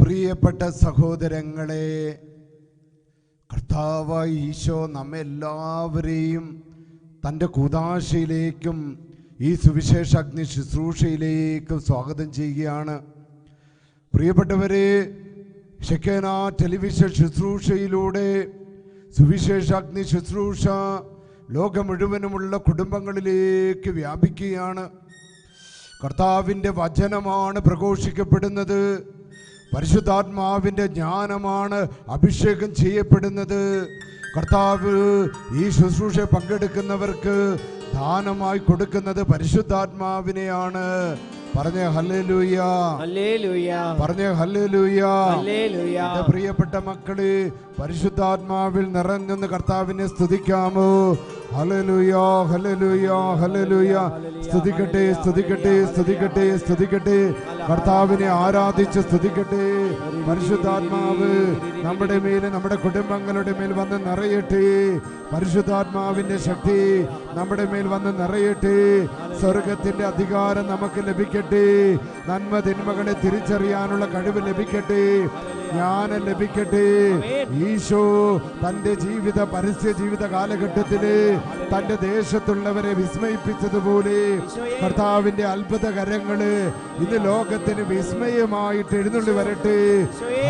പ്രിയപ്പെട്ട സഹോദരങ്ങളെ കർത്താവായ ഈശോ നമ്മെല്ലാവരെയും തന്റെ കുതാശയിലേക്കും ഈ സുവിശേഷ അഗ്നി ശുശ്രൂഷയിലേക്ക് സ്വാഗതം ചെയ്യുകയാണ്. പ്രിയപ്പെട്ടവരെ ഷെക്കേന ടെലിവിഷൻ ശുശ്രൂഷയിലൂടെ സുവിശേഷാഗ്നി ശുശ്രൂഷ ലോകം മുഴുവനുമുള്ള കുടുംബങ്ങളിലേക്ക് വ്യാപിക്കുകയാണ്. കർത്താവിന്റെ വചനമാണ് പ്രഘോഷിക്കപ്പെടുന്നത്. പരിശുദ്ധാത്മാവിന്റെ ജ്ഞാനമാണ് അഭിഷേകം ചെയ്യപ്പെടുന്നത്. കർത്താവ് ഈ ശുശ്രൂഷ പങ്കെടുക്കുന്നവർക്ക് ദാനമായി കൊടുക്കുന്നത് പരിശുദ്ധാത്മാവിനെയാണ്. പറഞ്ഞ ഹല്ലേലൂയ. ഹല്ലേലൂയ. പറഞ്ഞ ഹല്ലേലൂയ. ഹല്ലേലൂയ. എന്റെ പ്രിയപ്പെട്ട മക്കളെ പരിശുദ്ധാത്മാവിൽ നിറഞ്ഞെന്ന് കർത്താവിനെ സ്തുതിക്കാമോ? ഹല്ലേലൂയ സ്തുതിക്കട്ടെ സ്തുതിക്കട്ടെ സ്തുതിക്കട്ടെ സ്തുതിക്കട്ടെ. കർത്താവിനെ ആരാധിച്ച് സ്തുതിക്കട്ടെ. പരിശുദ്ധാത്മാവ് നമ്മുടെ മേൽ നമ്മുടെ കുടുംബങ്ങളുടെ മേൽ വന്ന് നിറയട്ടെ. പരിശുദ്ധാത്മാവിന്റെ ശക്തി നമ്മുടെ മേൽ വന്ന് നിറയട്ടെ. സ്വർഗത്തിന്റെ അധികാരം നമുക്ക് ലഭിക്കട്ടെ. നന്മ തിന്മകളെ തിരിച്ചറിയാനുള്ള കഴിവ് ലഭിക്കട്ടെ. ജ്ഞാനം ലഭിക്കട്ടെ. ഈശോ തന്റെ ജീവിത പരസ്യ ജീവിത കാലഘട്ടത്തിൽ തന്റെ ദേശത്തുള്ളവരെ വിസ്മയിപ്പിച്ചതുപോലെ കർത്താവിന്റെ അത്ഭുത കരങ്ങൾ ഇന്ന് ലോകത്തിന് വിസ്മയമായിട്ട് എഴുന്നള്ളി വരട്ടെ.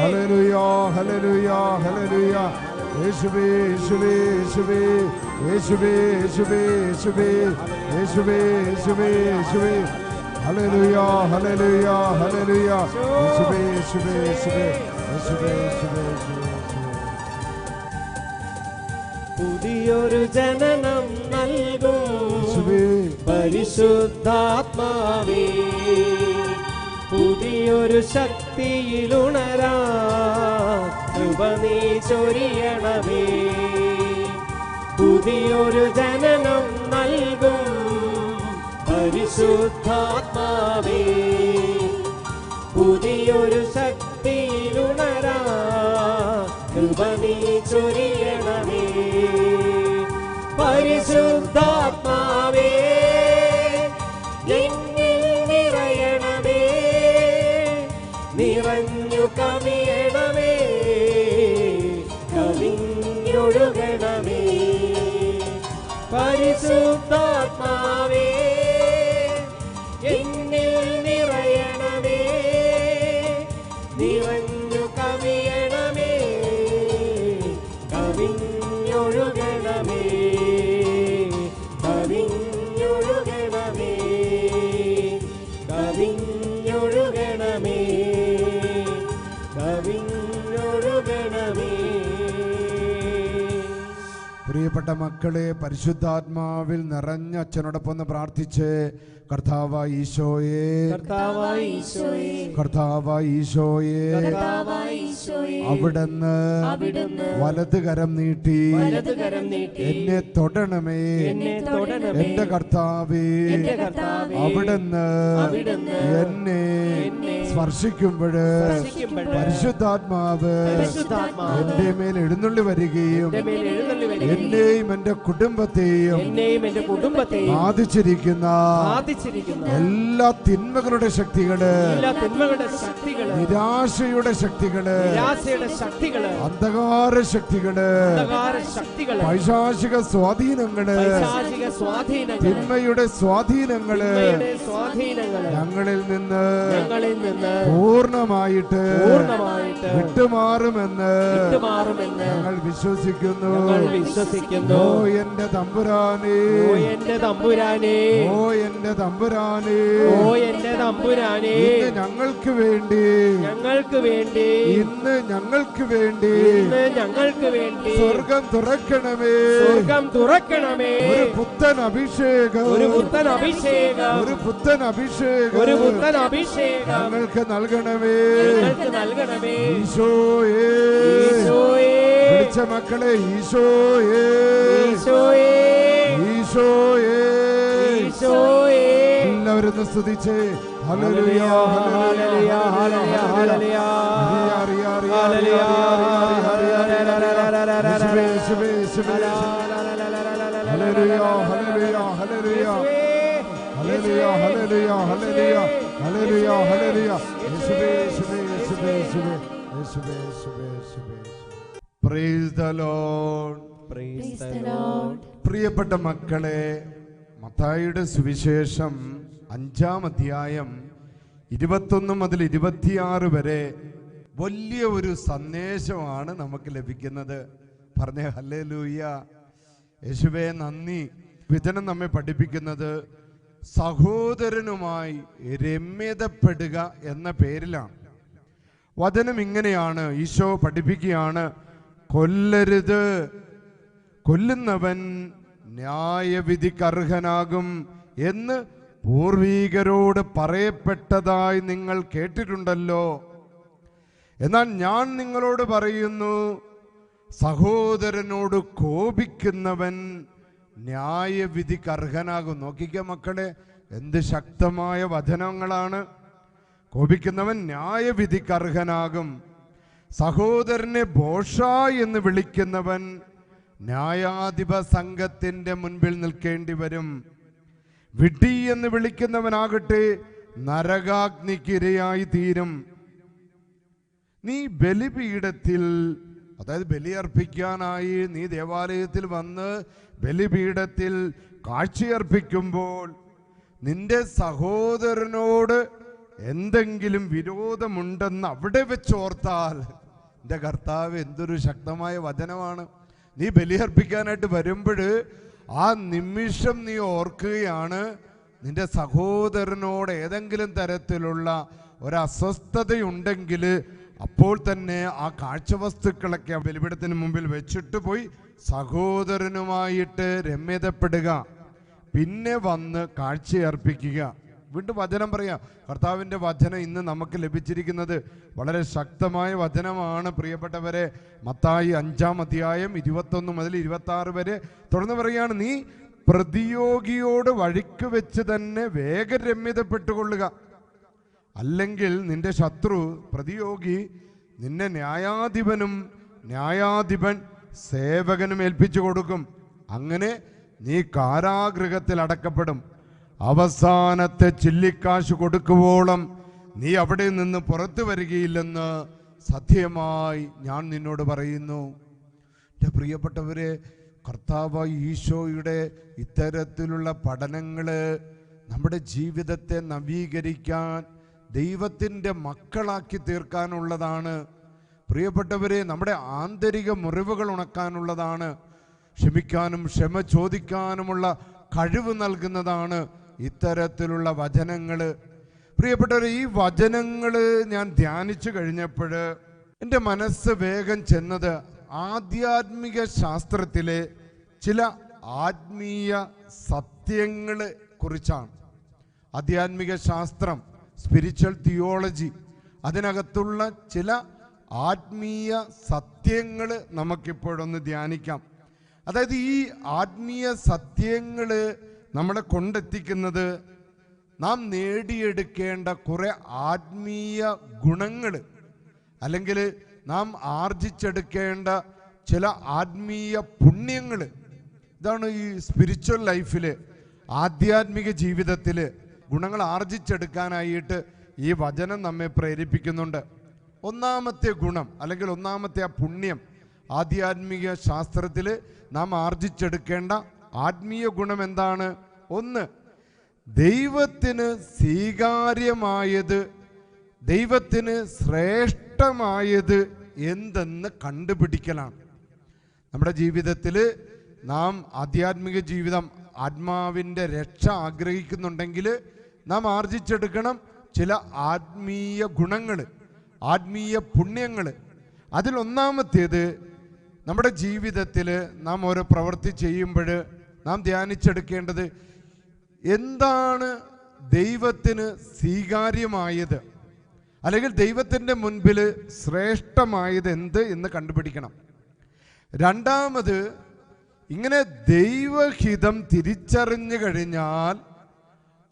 ഹലലുയോ ഹലലുയോ ഹലലുയോ യേശുവേ യേശുവേ യേശുവേ. യേശുവേ ഹല്ലേലൂയ ഹല്ലേലൂയ ഹല്ലേലൂയ യേശുവേ യേശുവേ. യേശുവേ യേശുവേ യേശുവേ യേശുവേ. പുതിയൊരു ജനനം നൽകും. പരിശുദ്ധാത്മാവേ പുതിയൊരു ശക്തിയിലുണരാ കൃപ നീ ചൊരിയണമേ. പുതിയൊരു ജനനം നൽകും. പരിശുദ്ധാത്മാവേ പുതിയൊരു ശക്തിയിലുണരാ सुरे പ്രിയപ്പെട്ട മക്കളെ പരിശുദ്ധാത്മാവിൽ നിറഞ്ഞ അച്ഛനോടൊപ്പം ഒന്ന് പ്രാർത്ഥിച്ച് കർത്താവ ഈശോയെ. കർത്താവ ഈശോയെ. അവിടുന്ന് വലതുകരം നീട്ടി. എന്നെ തൊടണമേ. എന്റെ കർത്താവേ. അവിടുന്ന് എന്നെ സ്പർശിക്കുമ്പോൾ പരിശുദ്ധാത്മാവ് എന്റെ മേൽ എഴുന്നള്ളി വരികയും എന്നെയും എന്റെ കുടുംബത്തെയും ബാധിച്ചിരിക്കുന്ന എല്ലാ തിന്മകളുടെ ശക്തികൾ നിരാശയുടെ ശക്തികൾ അന്ധകാര ശക്തികൾ പൈശാചിക സ്വാധീനങ്ങൾ തിന്മയുടെ സ്വാധീനങ്ങൾ ഞങ്ങളിൽ നിന്ന് ഞങ്ങളിൽ നിന്ന് പൂർണമായിട്ട് പൂർണമായിട്ട് വിട്ടുമാറുമെന്ന് വിട്ടുമാറുമെന്ന് ഞങ്ങൾ വിശ്വസിക്കുന്നു. വിശ്വസിക്കുന്നു. ഓ എന്റെ തമ്പുരാനേ. ഓ എന്റെ തമ്പുരാനെ. ഓ എന്റെ തമ്പുരാനേ. ഓ എന്റെ തമ്പുരാനെ. ഇന്ന് ഞങ്ങൾക്ക് വേണ്ടി. ഞങ്ങൾക്ക് വേണ്ടി. ഇന്ന് ഞങ്ങൾക്ക് വേണ്ടി. ഇന്ന് ഞങ്ങൾക്ക് വേണ്ടി. സ്വർഗം തുറക്കണമേ. സ്വർഗം തുറക്കണമേ. ഒരു പുത്തൻ അഭിഷേകം. ഒരു പുത്തൻ അഭിഷേകം. ഒരു പുത്തൻ അഭിഷേകം. ഒരു പുത്തൻ അഭിഷേകം. ഞങ്ങൾക്ക് നൽകണമേ. ഞങ്ങൾക്ക് നൽകണമേ. ഈശോയേ. ഈശോയേ. വിളിച്ച മക്കളെ ഈശോയേ. ഈശോയേ. ഈശോയേ. ഈശോയേ. എല്ലാവരും സ്തുതിച്ചേ. ഹല്ലേലൂയ ഹല്ലേലൂയ ഹല്ലേലൂയ ഹല്ലേലൂയ. ഹല്ലേലൂയ. ഹല്ലേലൂയ. ഹല്ലേലൂയ. യേശുവേ. യേശുവേ ഹല്ലേലൂയ ഹല്ലേലൂയ ഹല്ലേലൂയ ഹല്ലേലൂയ ഹല്ലേലൂയ ഹല്ലേലൂയ ഹല്ലേലൂയ ഹല്ലേലൂയ യേശുവേ യേശുവേ യേശുവേ യേശുവേ യേശുവേ യേശുവേ യേശുവേ praise the Lord Praise the Lord. പ്രിയപ്പെട്ട മക്കളെ മത്തായിയുടെ സുവിശേഷം അഞ്ചാം അധ്യായം ഇരുപത്തൊന്ന് മുതൽ ഇരുപത്തിയാറ് വരെ വലിയ ഒരു സന്ദേശമാണ് നമുക്ക് ലഭിക്കുന്നത്. പറഞ്ഞ ഹല്ലേ ലൂയ യേശുവേ നന്ദി. വിധനം നമ്മെ പഠിപ്പിക്കുന്നത് സഹോദരനുമായി രമ്യതപ്പെടുക എന്ന പേരിലാണ്. വചനം ഇങ്ങനെയാണ്. ഈശോ പഠിപ്പിക്കുകയാണ് കൊല്ലരുത്. കൊല്ലുന്നവൻ ന്യായവിധിക്കർഹനാകും എന്ന് പൂർവീകരോട് പറയപ്പെട്ടതായി നിങ്ങൾ കേട്ടിട്ടുണ്ടല്ലോ. എന്നാൽ ഞാൻ നിങ്ങളോട് പറയുന്നു സഹോദരനോട് കോപിക്കുന്നവൻ ന്യായവിധിക്ക് അർഹനാകും. നോക്കിക്ക മക്കളെ എന്ത് ശക്തമായ വചനങ്ങളാണ്. കോപിക്കുന്നവൻ ന്യായവിധിക്ക് അർഹനാകും. സഹോദരനെ ബോഷ എന്ന് വിളിക്കുന്നവൻ ന്യായാധിപ സംഘത്തിന്റെ മുൻപിൽ നിൽക്കേണ്ടി വരും. വിഡി എന്ന് വിളിക്കുന്നവനാകട്ടെ നരകാഗ്നിക്കിരയായി തീരും. നീ ബലിപീഠത്തിൽ അതായത് ബലിയർപ്പിക്കാനായി നീ ദേവാലയത്തിൽ വന്ന് ബലിപീഠത്തിൽ കാഴ്ചയർപ്പിക്കുമ്പോൾ നിന്റെ സഹോദരനോട് എന്തെങ്കിലും വിരോധമുണ്ടെന്ന് അവിടെ വെച്ചോർത്താൽ എന്റെ കർത്താവ് എന്തൊരു ശക്തമായ വചനമാണ്. നീ ബലിയർപ്പിക്കാനായിട്ട് വരുമ്പോൾ ആ നിമിഷം നീ ഓർക്കുകയാണ് നിന്റെ സഹോദരനോട് ഏതെങ്കിലും തരത്തിലുള്ള ഒരസ്വസ്ഥതയുണ്ടെങ്കിൽ അപ്പോൾ തന്നെ ആ കാഴ്ചവസ്തുക്കളൊക്കെ ബലിപീഠത്തിന് മുമ്പിൽ വെച്ചിട്ട് പോയി സഹോദരനുമായിട്ട് രമ്യതപ്പെടുക. പിന്നെ വന്ന് കാഴ്ചയർപ്പിക്കുക. വീണ്ടും വചനം പറയാം. കർത്താവിന്റെ വചനം ഇന്ന് നമുക്ക് ലഭിച്ചിരിക്കുന്നത് വളരെ ശക്തമായ വചനമാണ്. പ്രിയപ്പെട്ടവരെ മത്തായി അഞ്ചാം അധ്യായം ഇരുപത്തൊന്ന് മുതൽ ഇരുപത്തി വരെ തുടർന്ന് പറയാണ് നീ പ്രതിയോഗിയോട് വഴിക്ക് വെച്ച് തന്നെ വേഗം രമ്യതപ്പെട്ടുകൊള്ളുക. അല്ലെങ്കിൽ നിന്റെ ശത്രു പ്രതിയോഗി നിന്നെ ന്യായാധിപനും ന്യായാധിപൻ സേവകനും ഏൽപ്പിച്ചു കൊടുക്കും. അങ്ങനെ നീ കാരാഗൃഹത്തിൽ അടക്കപ്പെടും. അവസാനത്തെ ചില്ലിക്കാശ് കൊടുക്കുവോളം നീ അവിടെ നിന്ന് പുറത്തു വരികയില്ലെന്ന് സത്യമായി ഞാൻ നിന്നോട് പറയുന്നു. എന്റെ പ്രിയപ്പെട്ടവരെ കർത്താവ് ഈശോയുടെ ഇത്തരത്തിലുള്ള പഠനങ്ങൾ നമ്മുടെ ജീവിതത്തെ നവീകരിക്കാൻ ദൈവത്തിന്റെ മക്കളാക്കി തീർക്കാനുള്ളതാണ്. പ്രിയപ്പെട്ടവരെ നമ്മുടെ ആന്തരിക മുറിവുകൾ ഉണക്കാനുള്ളതാണ്. ക്ഷമിക്കാനും ക്ഷമ ചോദിക്കാനുമുള്ള കഴിവ് നൽകുന്നതാണ് ഇത്തരത്തിലുള്ള വചനങ്ങൾ പ്രിയപ്പെട്ടവർ ഈ വചനങ്ങൾ ഞാൻ ധ്യാനിച്ചു കഴിഞ്ഞപ്പോൾ എന്റെ മനസ്സ് വേഗം ചെന്നത് ആധ്യാത്മിക ശാസ്ത്രത്തിലെ ചില ആത്മീയ സത്യങ്ങളെ കുറിച്ചാണ്. ആധ്യാത്മിക ശാസ്ത്രം സ്പിരിച്വൽ തിയോളജി അതിനകത്തുള്ള ചില ആത്മീയ സത്യങ്ങൾ നമുക്കിപ്പോഴൊന്ന് ധ്യാനിക്കാം. അതായത് ഈ ആത്മീയ സത്യങ്ങൾ നമ്മളെ കൊണ്ടെത്തിക്കുന്നത് നാം നേടിയെടുക്കേണ്ട കുറെ ആത്മീയ ഗുണങ്ങൾ അല്ലെങ്കിൽ നാം ആർജിച്ചെടുക്കേണ്ട ചില ആത്മീയ പുണ്യങ്ങൾ ഇതാണ് ഈ സ്പിരിച്വൽ ലൈഫിൽ ആധ്യാത്മിക ജീവിതത്തിൽ ഗുണങ്ങൾ ആർജിച്ചെടുക്കാനായിട്ട് ഈ വചനം നമ്മെ പ്രേരിപ്പിക്കുന്നുണ്ട്. ഒന്നാമത്തെ ഗുണം അല്ലെങ്കിൽ ഒന്നാമത്തെ ആ പുണ്യം ആധ്യാത്മിക ശാസ്ത്രത്തിൽ നാം ആർജിച്ചെടുക്കേണ്ട ആത്മീയ ഗുണം എന്താണ്? ഒന്ന് ദൈവത്തിന് സ്വീകാര്യമായത് ദൈവത്തിന് ശ്രേഷ്ഠമായത് എന്തെന്ന് കണ്ടുപിടിക്കലാണ്. നമ്മുടെ ജീവിതത്തിൽ നാം ആധ്യാത്മിക ജീവിതം ആത്മാവിന്റെ രക്ഷ ആഗ്രഹിക്കുന്നുണ്ടെങ്കിൽ നാം ആർജിച്ചെടുക്കണം ചില ആത്മീയ ഗുണങ്ങൾ ആത്മീയ പുണ്യങ്ങൾ. അതിലൊന്നാമത്തേത് നമ്മുടെ ജീവിതത്തിൽ നാം ഓരോ പ്രവൃത്തി ചെയ്യുമ്പോൾ നാം ധ്യാനിച്ചെടുക്കേണ്ടത് എന്താണ് ദൈവത്തിന് സ്വീകാര്യമായത്? അല്ലെങ്കിൽ ദൈവത്തിന്റെ മുൻപിൽ ശ്രേഷ്ഠമായത് എന്ത് എന്ന് കണ്ടുപിടിക്കണം. രണ്ടാമത് ഇങ്ങനെ ദൈവഹിതം തിരിച്ചറിഞ്ഞു കഴിഞ്ഞാൽ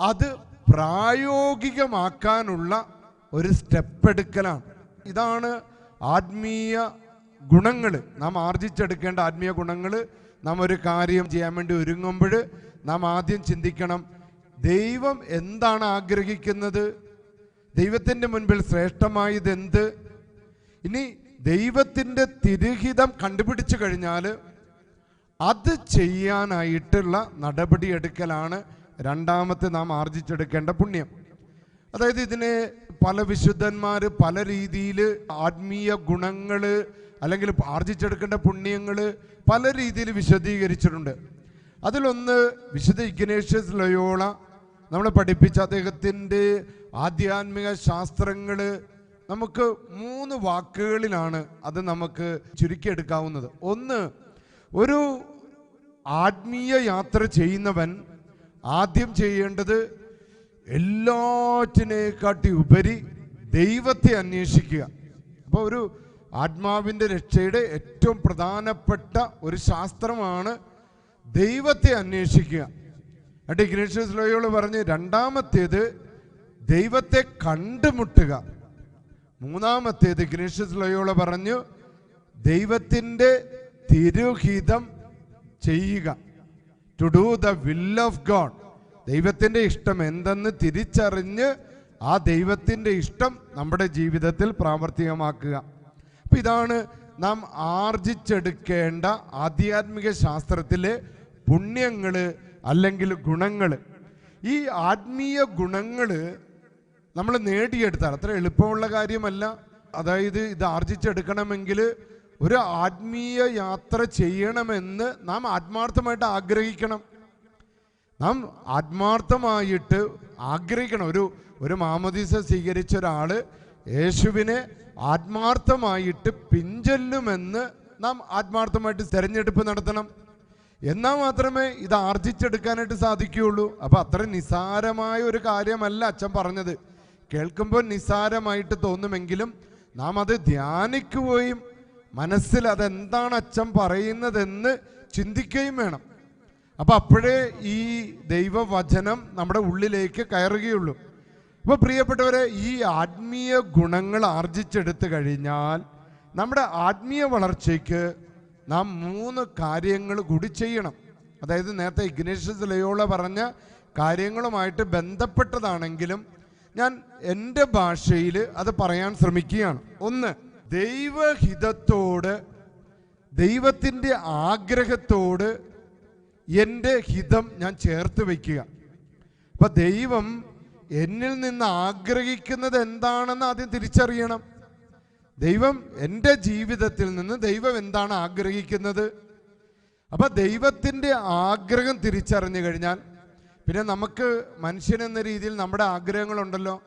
അത് പ്രായോഗികമാക്കാനുള്ള ഒരു സ്റ്റെപ്പ് എടുക്കലാണ് ഇതാണ് ആത്മീയ ഗുണങ്ങൾ നാം ആർജിച്ചെടുക്കേണ്ട ആത്മീയ ഗുണങ്ങൾ നാം ഒരു കാര്യം ചെയ്യാൻ വേണ്ടി ഒരുങ്ങുമ്പോൾ നാം ആദ്യം ചിന്തിക്കണം ദൈവം എന്താണ് ആഗ്രഹിക്കുന്നത്? ദൈവത്തിന്റെ മുൻപിൽ ശ്രേഷ്ഠമായത് എന്ത് ഇനി ദൈവത്തിന്റെ തിരുഹിതം കണ്ടുപിടിച്ചു കഴിഞ്ഞാൽ അത് ചെയ്യാനായിട്ടുള്ള നടപടിയെടുക്കലാണ് രണ്ടാമത്തെ നാം ആർജിച്ചെടുക്കേണ്ട പുണ്യം. അതായത് ഇതിനെ പല വിശുദ്ധന്മാർ പല രീതിയിൽ ആത്മീയ ഗുണങ്ങൾ അല്ലെങ്കിൽ ആർജിച്ചെടുക്കേണ്ട പുണ്യങ്ങൾ പല രീതിയിൽ വിശദീകരിച്ചിട്ടുണ്ട്. അതിലൊന്ന് വിശുദ്ധ ഇഗ്നേഷ്യസ് ലയോള നമ്മൾ പഠിപ്പിച്ച അദ്ദേഹത്തിന്റെ ആധ്യാത്മിക ശാസ്ത്രങ്ങൾ നമുക്ക് മൂന്ന് വാക്കുകളിലാണ് അത് നമുക്ക് ചുരുക്കിയെടുക്കാവുന്നത്. ഒന്ന് ഒരു ആത്മീയ യാത്ര ചെയ്യുന്നവൻ ആദ്യം ചെയ്യേണ്ടത് എല്ലാറ്റിനെക്കാട്ടി ഉപരി ദൈവത്തെ അന്വേഷിക്കുക. അപ്പോൾ ഒരു ആത്മാവിന്റെ രക്ഷയുടെ ഏറ്റവും പ്രധാനപ്പെട്ട ഒരു ശാസ്ത്രമാണ് ദൈവത്തെ അന്വേഷിക്കുക. എന്നിട്ട് ഗ്രീഷ് ലോയോൾ പറഞ്ഞ് രണ്ടാമത്തേത് ദൈവത്തെ കണ്ടുമുട്ടുക. മൂന്നാമത്തേത് ഗ്രീഷ് ലോയോള പറഞ്ഞു ദൈവത്തിന്റെ തിരുഹിതം ചെയ്യുക. To do the will of God ദൈവത്തിന്റെ ഇഷ്ടം എന്തെന്ന് തിരിച്ചറിഞ്ഞ് ആ ദൈവത്തിന്റെ ഇഷ്ടം നമ്മുടെ ജീവിതത്തിൽ പ്രാവർത്തികമാക്കുക. അപ്പം ഇതാണ് നാം ആർജിച്ചെടുക്കേണ്ട ആധ്യാത്മിക ശാസ്ത്രത്തിലെ പുണ്യങ്ങൾ അല്ലെങ്കിൽ ഗുണങ്ങൾ ഈ ആത്മീയ ഗുണങ്ങൾ നമ്മൾ നേടിയെടുത്താൽ അത്ര എളുപ്പമുള്ള കാര്യമല്ല. അതായത് ഇത് ആർജിച്ചെടുക്കണമെങ്കിൽ ഒരു ആത്മീയ യാത്ര ചെയ്യണമെന്ന് നാം ആത്മാർത്ഥമായിട്ട് ആഗ്രഹിക്കണം. നാം ആത്മാർത്ഥമായിട്ട് ആഗ്രഹിക്കണം. ഒരു ഒരു മാമോദീസ സ്വീകരിച്ച ഒരാൾ യേശുവിനെ ആത്മാർത്ഥമായിട്ട് പിഞ്ചൊല്ലുമെന്ന് നാം ആത്മാർത്ഥമായിട്ട് തിരഞ്ഞെടുപ്പ് നടത്തണം. എന്നാൽ മാത്രമേ ഇത് ആർജിച്ചെടുക്കാനായിട്ട് സാധിക്കുകയുള്ളൂ. അപ്പൊ അത്ര നിസാരമായ ഒരു കാര്യമല്ല അച്ഛൻ പറഞ്ഞത്. കേൾക്കുമ്പോൾ നിസാരമായിട്ട് തോന്നുമെങ്കിലും നാം അത് ധ്യാനിക്കുകയും മനസ്സിൽ അതെന്താണ് അച്ഛൻ പറയുന്നതെന്ന് ചിന്തിക്കുകയും വേണം. അപ്പൊ അപ്പോഴേ ഈ ദൈവവചനം നമ്മുടെ ഉള്ളിലേക്ക് കയറുകയുള്ളൂ. അപ്പൊ പ്രിയപ്പെട്ടവരെ ഈ ആത്മീയ ഗുണങ്ങൾ ആർജിച്ചെടുത്തു കഴിഞ്ഞാൽ നമ്മുടെ ആത്മീയ വളർച്ചയ്ക്ക് നാം മൂന്ന് കാര്യങ്ങൾ കൂടി ചെയ്യണം. അതായത് നേരത്തെ ഇഗ്നേഷ്യസ് ലയോള പറഞ്ഞ കാര്യങ്ങളുമായിട്ട് ബന്ധപ്പെട്ടതാണെങ്കിലും ഞാൻ എന്റെ ഭാഷയിൽ അത് പറയാൻ ശ്രമിക്കുകയാണ്. ഒന്ന് ദൈവഹിതത്തോട് ദൈവത്തിന്റെ ആഗ്രഹത്തോട് എന്റെ ഹിതം ഞാൻ ചേർത്ത് വയ്ക്കുക. അപ്പൊ ദൈവം എന്നിൽ നിന്ന് ആഗ്രഹിക്കുന്നത് എന്താണെന്ന് ആദ്യം തിരിച്ചറിയണം. ദൈവം എന്റെ ജീവിതത്തിൽ നിന്ന് ദൈവം എന്താണ് ആഗ്രഹിക്കുന്നത്? അപ്പൊ ദൈവത്തിന്റെ ആഗ്രഹം തിരിച്ചറിഞ്ഞു കഴിഞ്ഞാൽ പിന്നെ നമുക്ക് മനുഷ്യൻ എന്ന രീതിയിൽ നമ്മുടെ ആഗ്രഹങ്ങളുണ്ടല്ലോ.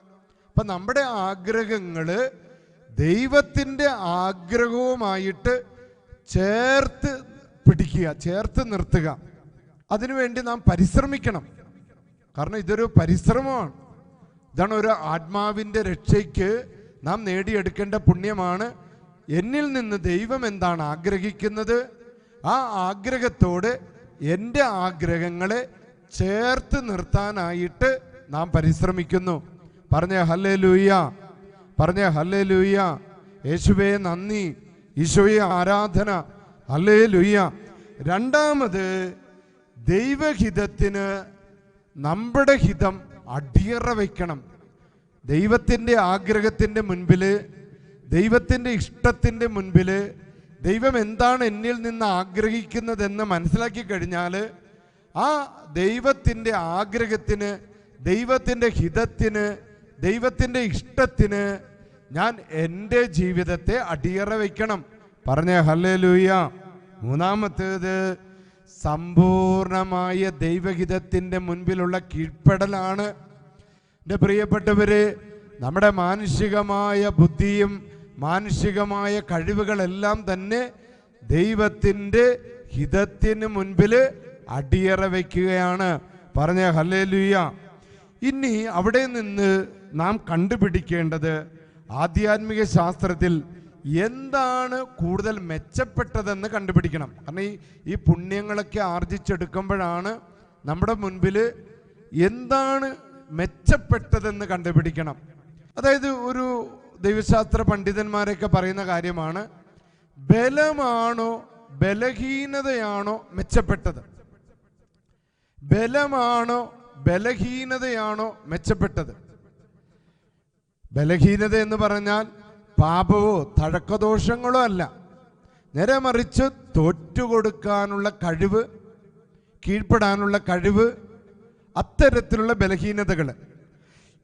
അപ്പൊ നമ്മുടെ ആഗ്രഹങ്ങൾ ദൈവത്തിന്റെ ആഗ്രഹവുമായിട്ട് ചേർത്ത് പിടിക്കുക ചേർത്ത് നിർത്തുക. അതിനുവേണ്ടി നാം പരിശ്രമിക്കണം. കാരണം ഇതൊരു പരിശ്രമമാണ്. ഇതാണ് ഒരു ആത്മാവിന്റെ രക്ഷയ്ക്ക് നാം നേടിയെടുക്കേണ്ട പുണ്യമാണ്. എന്നിൽ നിന്ന് ദൈവം എന്താണ് ആഗ്രഹിക്കുന്നത്? ആ ആഗ്രഹത്തോട് എന്റെ ആഗ്രഹങ്ങളെ ചേർത്ത് നിർത്താനായിട്ട് നാം പരിശ്രമിക്കുന്നു. പറഞ്ഞ ഹല്ലേ ലൂയ്യ പറഞ്ഞ ഹല്ലേ ലുയ്യ യേശുവേ നന്ദി. ഈശോയെ ആരാധന. ഹല്ലേ ലുയ്യ രണ്ടാമത് ദൈവഹിതത്തിന് നമ്മുടെ ഹിതം അടിയറ വയ്ക്കണം ദൈവത്തിന്റെ ആഗ്രഹത്തിന്റെ മുൻപിൽ ദൈവത്തിന്റെ ഇഷ്ടത്തിന്റെ മുൻപിൽ ദൈവം എന്താണ് എന്നിൽ നിന്ന് ആഗ്രഹിക്കുന്നതെന്ന് മനസ്സിലാക്കി കഴിഞ്ഞാൽ ആ ദൈവത്തിന്റെ ആഗ്രഹത്തിന് ദൈവത്തിന്റെ ഹിതത്തിന് ദൈവത്തിന്റെ ഇഷ്ടത്തിന് ഞാൻ എന്റെ ജീവിതത്തെ അടിയറ വയ്ക്കണം. പറഞ്ഞ ഹല്ലേ ലൂയ മൂന്നാമത്തേത് സമ്പൂർണമായ ദൈവഹിതത്തിന്റെ മുൻപിലുള്ള കീഴ്പ്പെടലാണ്. എന്റെ പ്രിയപ്പെട്ടവര് നമ്മുടെ മാനുഷികമായ ബുദ്ധിയും മാനുഷികമായ കഴിവുകളെല്ലാം തന്നെ ദൈവത്തിന്റെ ഹിതത്തിന് മുൻപിൽ അടിയറ വയ്ക്കുകയാണ്. പറഞ്ഞ ഹല്ലേലൂയ. ഇനി അവിടെ നിന്ന് നാം കണ്ടുപിടിക്കേണ്ടത് ആധ്യാത്മിക ശാസ്ത്രത്തിൽ എന്താണ് കൂടുതൽ മെച്ചപ്പെട്ടതെന്ന് കണ്ടുപിടിക്കണം. കാരണം ഈ ഈ പുണ്യങ്ങളൊക്കെ ആർജിച്ചെടുക്കുമ്പോഴാണ് നമ്മുടെ മുൻപിൽ എന്താണ് മെച്ചപ്പെട്ടതെന്ന് കണ്ടുപിടിക്കണം. അതായത് ഒരു ദൈവശാസ്ത്ര പണ്ഡിതന്മാരൊക്കെ പറയുന്ന കാര്യമാണ് ബലമാണോ ബലഹീനതയാണോ മെച്ചപ്പെട്ടത്? ബലമാണോ ബലഹീനതയാണോ മെച്ചപ്പെട്ടത്? ബലഹീനത എന്ന് പറഞ്ഞാൽ പാപവോ തഴക്കദോഷങ്ങളോ അല്ല. നേരെ മറിച്ച് തോറ്റുകൊടുക്കാനുള്ള കഴിവ് കീഴ്പ്പെടാനുള്ള കഴിവ് അത്തരത്തിലുള്ള ബലഹീനതകൾ.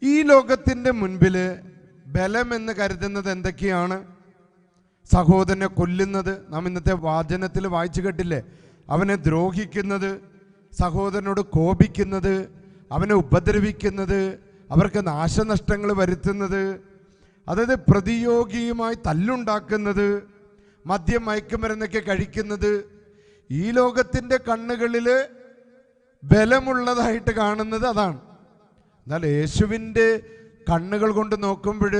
ഈ ലോകത്തിന്റെ മുൻപിൽ ബലമെന്ന് കരുതുന്നത് എന്തൊക്കെയാണ്? സഹോദരനെ കൊല്ലുന്നത്. നാം ഇന്നത്തെ വാചനത്തിൽ വായിച്ചു കേട്ടില്ലേ? അവനെ ദ്രോഹിക്കുന്നത് സഹോദരനോട് കോപിക്കുന്നത് അവനെ ഉപദ്രവിക്കുന്നത് അവർക്ക് നാശനഷ്ടങ്ങൾ വരുത്തുന്നത് അതായത് പ്രതിയോഗിയുമായി തല്ലുണ്ടാക്കുന്നത് മദ്യം മയക്കുമരുന്നൊക്കെ കഴിക്കുന്നത് ഈ ലോകത്തിന്റെ കണ്ണുകളിൽ ബലമുള്ളതായിട്ട് കാണുന്നത് അതാണ്. എന്നാൽ യേശുവിന്റെ കണ്ണുകൾ കൊണ്ട് നോക്കുമ്പോൾ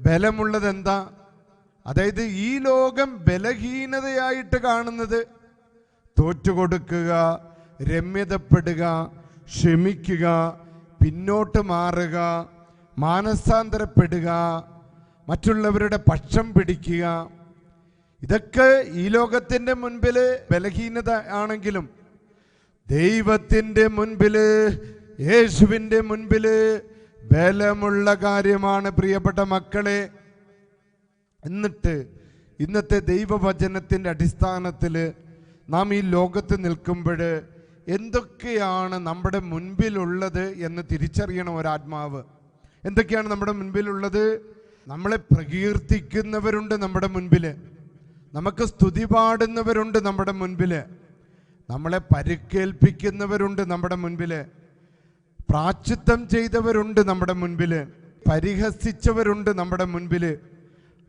ബലമുള്ളത് എന്താ? അതായത് ഈ ലോകം ബലഹീനതയായിട്ട് കാണുന്നത് തോറ്റുകൊടുക്കുക രമ്യതപ്പെടുക ക്ഷമിക്കുക പിന്നോട്ട് മാറുക മാനസാന്തരപ്പെടുക മറ്റുള്ളവരുടെ പക്ഷം പിടിക്കുക. ഇതൊക്കെ ഈ ലോകത്തിന്റെ മുൻപിൽ ബലഹീനത ആണെങ്കിലും ദൈവത്തിന്റെ മുൻപിൽ യേശുവിന്റെ മുൻപിൽ ബലമുള്ള കാര്യമാണ് പ്രിയപ്പെട്ട മക്കളെ. എന്നിട്ട് ഇന്നത്തെ ദൈവവചനത്തിന്റെ അടിസ്ഥാനത്തിൽ നാം ഈ ലോകത്ത് നിൽക്കുമ്പോൾ എന്തൊക്കെയാണ് നമ്മുടെ മുൻപിലുള്ളത് എന്ന് തിരിച്ചറിയണം ഒരാത്മാവ്. എന്തൊക്കെയാണ് നമ്മുടെ മുൻപിലുള്ളത്? നമ്മളെ പ്രകീർത്തിക്കുന്നവരുണ്ട് നമ്മുടെ മുൻപിൽ നമുക്ക് സ്തുതി പാടുന്നവരുണ്ട് നമ്മുടെ മുൻപിൽ നമ്മളെ പരിക്കേൽപ്പിക്കുന്നവരുണ്ട് നമ്മുടെ മുൻപിൽ പ്രാച്ചിത്വം ചെയ്തവരുണ്ട് നമ്മുടെ മുൻപിൽ പരിഹസിച്ചവരുണ്ട് നമ്മുടെ മുൻപിൽ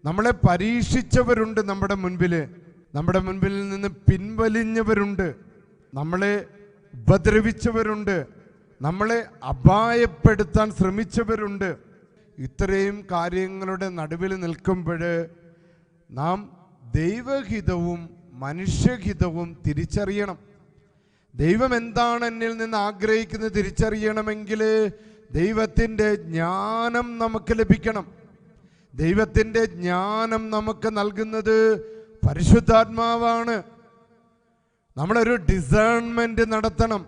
നമ്മളെ പരീക്ഷിച്ചവരുണ്ട് നമ്മുടെ മുൻപിൽ നമ്മുടെ മുൻപിൽ നിന്ന് പിൻവലിഞ്ഞവരുണ്ട്. നമ്മളെ ഉപദ്രവിച്ചവരുണ്ട്. നമ്മളെ അപായപ്പെടുത്താൻ ശ്രമിച്ചവരുണ്ട്. ഇത്രയും കാര്യങ്ങളുടെ നടുവിൽ നിൽക്കുമ്പോൾ നാം ദൈവഹിതവും മനുഷ്യഹിതവും തിരിച്ചറിയണം. ദൈവം എന്താണ് എന്നിൽ നിന്ന് ആഗ്രഹിക്കുന്നത് തിരിച്ചറിയണമെങ്കിൽ ദൈവത്തിന്റെ ജ്ഞാനം നമുക്ക് ലഭിക്കണം. ദൈവത്തിന്റെ ജ്ഞാനം നമുക്ക് നൽകുന്നത് പരിശുദ്ധാത്മാവാണ്. നമ്മളൊരു ഡിസേൺമെന്റ് നടത്തണം.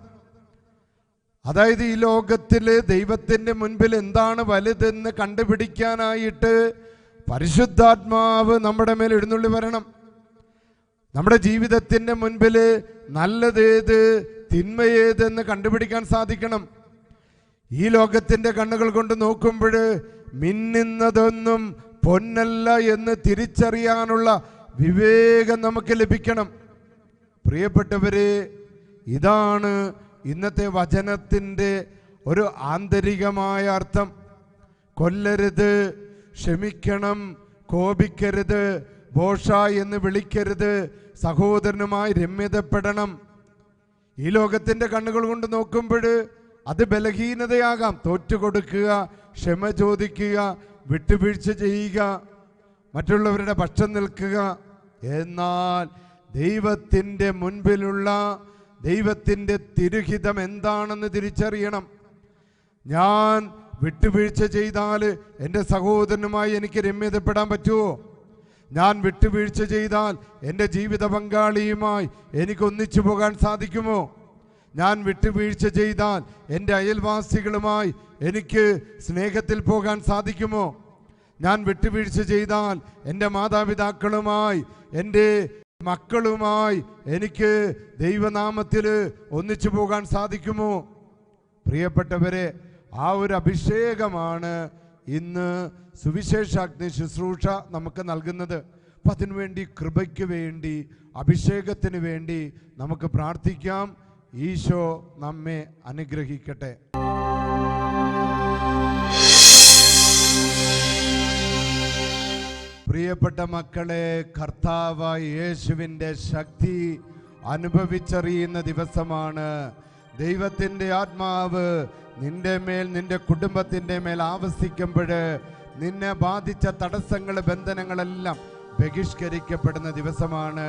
അതായത് ഈ ലോകത്തിൽ ദൈവത്തിന്റെ മുൻപിൽ എന്താണ് വലുതെന്ന് കണ്ടുപിടിക്കാനായിട്ട് പരിശുദ്ധാത്മാവ് നമ്മുടെ മേൽ എഴുന്നള്ളി വരണം. നമ്മുടെ ജീവിതത്തിന്റെ മുൻപിൽ നല്ലതേത് തിന്മയേതെന്ന് കണ്ടുപിടിക്കാൻ സാധിക്കണം. ഈ ലോകത്തിന്റെ കണ്ണുകൾ കൊണ്ട് നോക്കുമ്പോൾ മിന്നുന്നതൊന്നും പൊന്നല്ല എന്ന് തിരിച്ചറിയാനുള്ള വിവേകം നമുക്ക് ലഭിക്കണം. പ്രിയപ്പെട്ടവരെ ഇതാണ് ഇന്നത്തെ വചനത്തിന്റെ ഒരു ആന്തരികമായ അർത്ഥം. കൊല്ലരുത് ക്ഷമിക്കണം കോപിക്കരുത് ബോഷ എന്ന് വിളിക്കരുത് സഹോദരനുമായി രമ്യതപ്പെടണം. ഈ ലോകത്തിന്റെ കണ്ണുകൾ കൊണ്ട് നോക്കുമ്പോൾ അത് ബലഹീനതയാകാം. തോറ്റുകൊടുക്കുക ക്ഷമ ചോദിക്കുക വിട്ടുവീഴ്ച ചെയ്യുക മറ്റുള്ളവരുടെ പക്ഷം നിൽക്കുക. എന്നാൽ ദൈവത്തിന്റെ മുൻപിലുള്ള ദൈവത്തിന്റെ തിരുഹിതം എന്താണെന്ന് തിരിച്ചറിയണം. ഞാൻ വിട്ടുവീഴ്ച ചെയ്താൽ എന്റെ സഹോദരനുമായി എനിക്ക് രമ്യതപ്പെടാൻ പറ്റുമോ? ഞാൻ വിട്ടുവീഴ്ച ചെയ്താൽ എന്റെ ജീവിത പങ്കാളിയുമായി എനിക്ക് ഒന്നിച്ചു പോകാൻ സാധിക്കുമോ? ഞാൻ വിട്ടുവീഴ്ച ചെയ്താൽ എന്റെ അയൽവാസികളുമായി എനിക്ക് സ്നേഹത്തിൽ പോകാൻ സാധിക്കുമോ? ഞാൻ വിട്ടുവീഴ്ച ചെയ്താൽ എന്റെ മാതാപിതാക്കളുമായി എന്റെ മക്കളുമായി എനിക്ക് ദൈവനാമത്തിൽ ഒന്നിച്ചു പോകാൻ സാധിക്കുമോ? പ്രിയപ്പെട്ടവരെ ആ ഒരു അഭിഷേകമാണ് ഇന്ന് സുവിശേഷാഗ്നി ശുശ്രൂഷ നമുക്ക് നൽകുന്നത്. അപ്പം അതിനുവേണ്ടി കൃപയ്ക്ക് വേണ്ടി അഭിഷേകത്തിന് വേണ്ടി നമുക്ക് പ്രാർത്ഥിക്കാം. ഈശോ നമ്മെ അനുഗ്രഹിക്കട്ടെ. പ്രിയപ്പെട്ട മക്കളെ കർത്താവ് യേശുവിന്റെ ശക്തി അനുഭവിച്ചറിയുന്ന ദിവസമാണ് ദൈവത്തിന്റെ ആത്മാവ് നിന്റെ മേൽ നിന്റെ കുടുംബത്തിന്റെ മേൽ ആവസിക്കുമ്പോൾ നിന്നെ ബാധിച്ച തടസ്സങ്ങൾ ബന്ധനങ്ങളെല്ലാം ബഹിഷ്കരിക്കപ്പെടുന്ന ദിവസമാണ്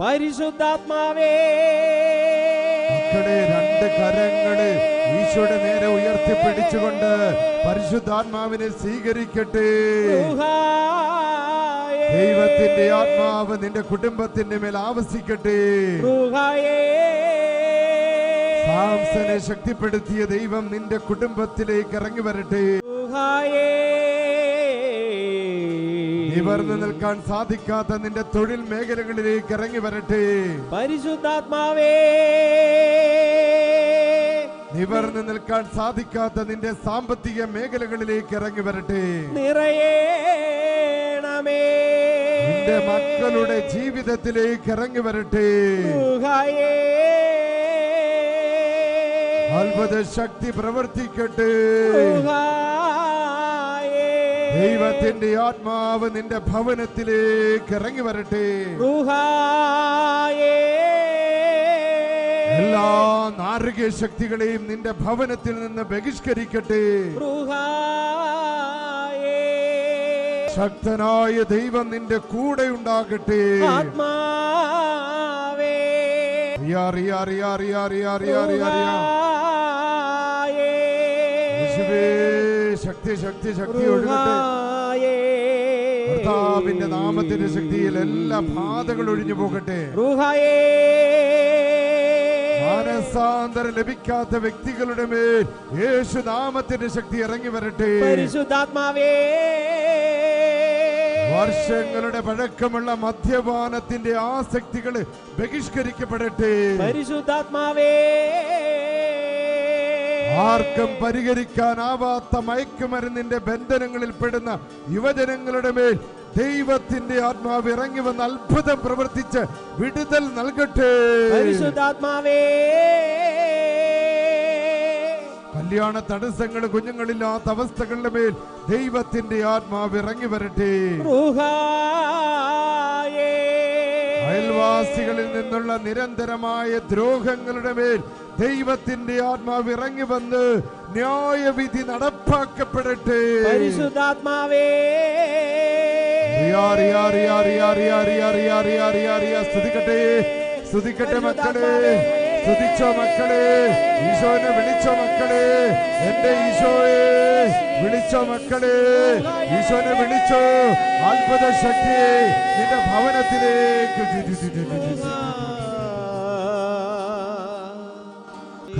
പരിശുദ്ധാത്മാവേ മക്കളെ രണ്ട് കരങ്ങൾ ഈശോയുടെ നേരെ ഉയർത്തി ഉയർത്തിപ്പിടിച്ചുകൊണ്ട് പരിശുദ്ധാത്മാവിനെ സ്വീകരിക്കട്ടെ. ദൈവത്തിന്റെ ആത്മാവ് നിന്റെ കുടുംബത്തിന്റെ മേൽ ആവസിക്കട്ടെ. സാംസനെ ശക്തിപ്പെടുത്തിയ ദൈവം നിന്റെ കുടുംബത്തിലേക്ക് ഇറങ്ങി വരട്ടെ. നിവർന്നു നിൽക്കാൻ സാധിക്കാത്ത നിന്റെ തൊഴിൽ മേഖലകളിലേക്ക് ഇറങ്ങി വരട്ടെ. പരിശുദ്ധാത്മാവേ. നിവർന്നു നിൽക്കാൻ സാധിക്കാത്ത നിന്റെ സാമ്പത്തിക മേഖലകളിലേക്ക് ഇറങ്ങി വരട്ടെ. നിന്റെ മക്കളുടെ ജീവിതത്തിലേക്ക് ഇറങ്ങി വരട്ടെ. അത്ഭുത ശക്തി പ്രവർത്തിക്കട്ടെ. ദൈവത്തിന്റെ ആത്മാവ് നിന്റെ ഭവനത്തിലേക്ക് ഇറങ്ങി വരട്ടെ. എല്ലാ നാരകീയ ശക്തികളെയും നിന്റെ ഭവനത്തിൽ നിന്ന് ബഹിഷ്കരിക്കട്ടെ. ശക്തനായ ദൈവം നിന്റെ കൂടെ ഉണ്ടാകട്ടെ. ശക്തി ശക്തി ശക്തി ഒഴുകട്ടെ. കർത്താവിന്റെ നാമത്തിന്റെ ശക്തിയിൽ എല്ലാ പാതകൾ ഒഴിഞ്ഞു പോകട്ടെ. മനസാന്തരം ലഭിക്കാത്ത വ്യക്തികളുടെ മേൽ യേശുനാമത്തിന്റെ ശക്തി ഇറങ്ങി വരട്ടെ. പരിശുദ്ധാത്മാവേ. വർഷങ്ങളുടെ പഴക്കമുള്ള മദ്യപാനത്തിന്റെ ആസക്തികൾ ബഹിഷ്കരിക്കപ്പെടട്ടെ. പരിശുദ്ധാത്മാവേ. ആർക്കും പരിഹരിക്കാനാവാത്ത മയക്കുമരുന്നിന്റെ ബന്ധനങ്ങളിൽ പെടുന്ന യുവജനങ്ങളുടെ മേൽ ദൈവത്തിന്റെ ആത്മാവ് ഇറങ്ങി വന്ന് അത്ഭുതം പ്രവർത്തിച്ച് വിടുതൽ നൽകട്ടെ. പരിശുദ്ധാത്മാവേ. കല്യാണ തടസ്സങ്ങൾ കുഞ്ഞുങ്ങളില്ലാത്ത അവസ്ഥകളുടെ മേൽ ദൈവത്തിന്റെ ആത്മാവ് ഇറങ്ങി വരട്ടെ. അയൽവാസികളിൽ നിന്നുള്ള നിരന്തരമായ ദ്രോഹങ്ങളുടെ മേൽ ദൈവത്തിന്റെ ആത്മാവ് ഇറങ്ങി വന്ന് ന്യായവിധി നടപ്പാക്കപ്പെടട്ടെ. പരിശുദ്ധാത്മാവേ. സ്തുതിക്കട്ടെ സ്തുതിക്കട്ടെ മക്കളെ. സ്തുതിച്ചോ മക്കളെ? ഈശോനെ വിളിച്ചോ മക്കളെ? എന്റെ ഈശോയെ വിളിച്ചോ മക്കളെ? ഈശോനെ വിളിച്ചോ. അത്ഭുത ശക്തിയെ നിന്റെ ഭവനത്തിലേക്ക്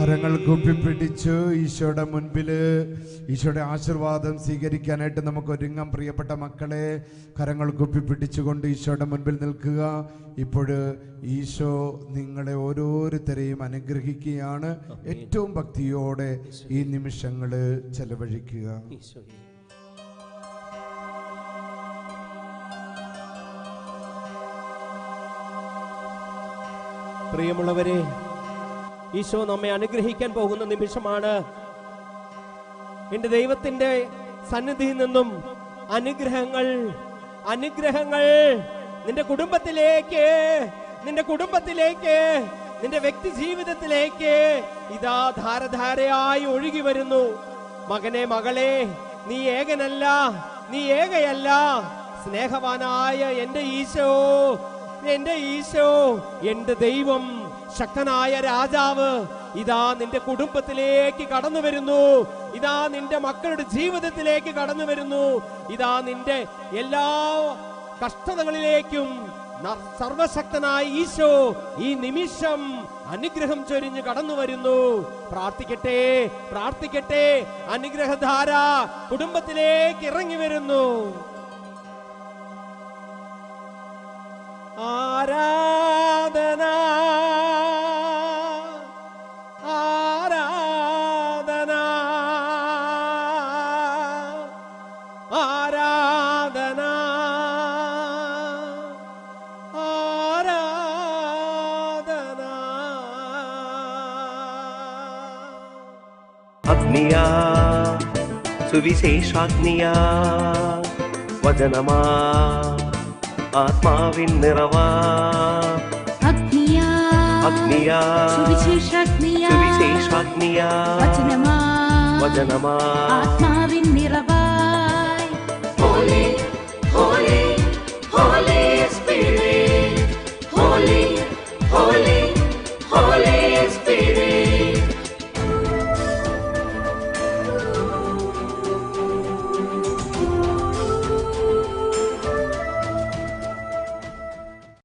കരങ്ങൾ കൂപ്പിപ്പിടിച്ച് ഈശോയുടെ മുൻപിൽ ഈശോയുടെ ആശീർവാദം സ്വീകരിക്കാനായിട്ട് നമുക്ക് ഒരുങ്ങാം. പ്രിയപ്പെട്ട മക്കളെ കരങ്ങൾ കൂപ്പിപ്പിടിച്ചുകൊണ്ട് ഈശോയുടെ മുൻപിൽ നിൽക്കുക. ഇപ്പോൾ ഈശോ നിങ്ങളെ ഓരോരുത്തരെയും അനുഗ്രഹിക്കുകയാണ്. ഏറ്റവും ഭക്തിയോടെ ഈ നിമിഷങ്ങൾ ചെലവഴിക്കുക. പ്രിയമുള്ളവരെ ഈശോ നമ്മെ അനുഗ്രഹിക്കാൻ പോകുന്ന നിമിഷമാണ്. എന്റെ ദൈവത്തിന്റെ സന്നിധിയിൽ നിന്നും അനുഗ്രഹങ്ങൾ അനുഗ്രഹങ്ങൾ നിന്റെ കുടുംബത്തിലേക്ക് നിന്റെ കുടുംബത്തിലേക്ക് നിന്റെ വ്യക്തി ജീവിതത്തിലേക്ക് ഇതാ ധാരധാരയായി ഒഴുകി വരുന്നു. മകനെ മകളെ നീ ഏകനല്ല നീ ഏകയല്ല. സ്നേഹവാനായ എന്റെ ഈശോ എന്റെ ഈശോ എന്റെ ദൈവം ശക്തനായ രാജാവ് ഇതാ നിന്റെ കുടുംബത്തിലേക്ക് കടന്നു വരുന്നു. ഇതാ നിന്റെ മക്കളുടെ ജീവിതത്തിലേക്ക് കടന്നു വരുന്നു. ഇതാ നിന്റെ എല്ലാ കഷ്ടതകളിലേക്കും സർവശക്തനായ ഈശോ ഈ നിമിഷം അനുഗ്രഹം ചൊരിഞ്ഞു കടന്നു വരുന്നു. പ്രാർത്ഥിക്കട്ടെ പ്രാർത്ഥിക്കട്ടെ. അനുഗ്രഹധാര കുടുംബത്തിലേക്ക് ഇറങ്ങി വരുന്നു. ആരാധന सुविशेषाग्निया सुविशेषाग्निया वदनमा ആത്മാവിൻ നിറവാ അഗ്നിയാ അഗ്നിയാ സുവിശേഷാഗ്നിയാ സുവിശേഷാഗ്നിയാ വചനമാ വചനമാ ആത്മാവിൻ നിറവായ് holy holy holy spirit holy holy holy